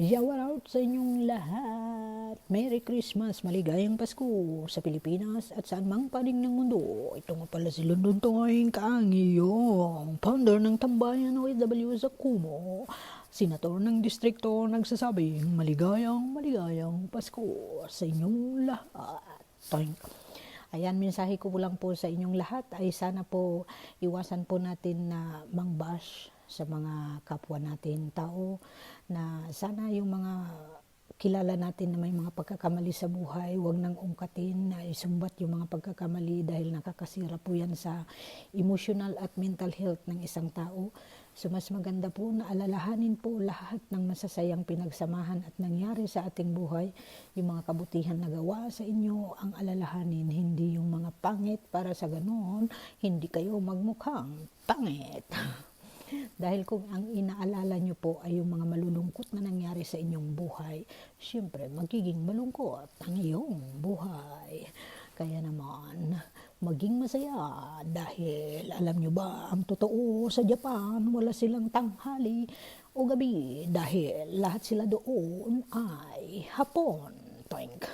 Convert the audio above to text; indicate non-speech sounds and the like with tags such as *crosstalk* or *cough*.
Shout out sa inyong lahat. Merry Christmas, maligayang Pasko sa Pilipinas at saan mang panig ng mundo. Ito nga pala si London Toying Kaangiyong, founder ng Tambayan OFW sa Kumo. Senator ng distrito nagsasabing maligayang, maligayang Pasko sa inyong lahat. Toing. Ayan, mensahe ko lang po sa inyong lahat ay sana po iwasan po natin na mangbash sa mga kapwa natin tao na sana yung mga kilala natin na may mga pagkakamali sa buhay, wag nang ungkatin na isumbat yung mga pagkakamali dahil nakakasira po yan sa emotional at mental health ng isang tao. So mas maganda po na alalahanin po lahat ng masasayang pinagsamahan at nangyari sa ating buhay. Yung mga kabutihan na gawa sa inyo ang alalahanin, hindi yung mga pangit para sa ganoon, hindi kayo magmukhang pangit. *laughs* Dahil kung ang inaalala nyo po ay yung mga malulungkot na nangyari sa inyong buhay, syempre magiging malungkot ang iyong buhay. Kaya naman, maging masaya dahil alam nyo ba, ang totoo sa Japan, wala silang tanghali o gabi dahil lahat sila doon ay hapon. Toink.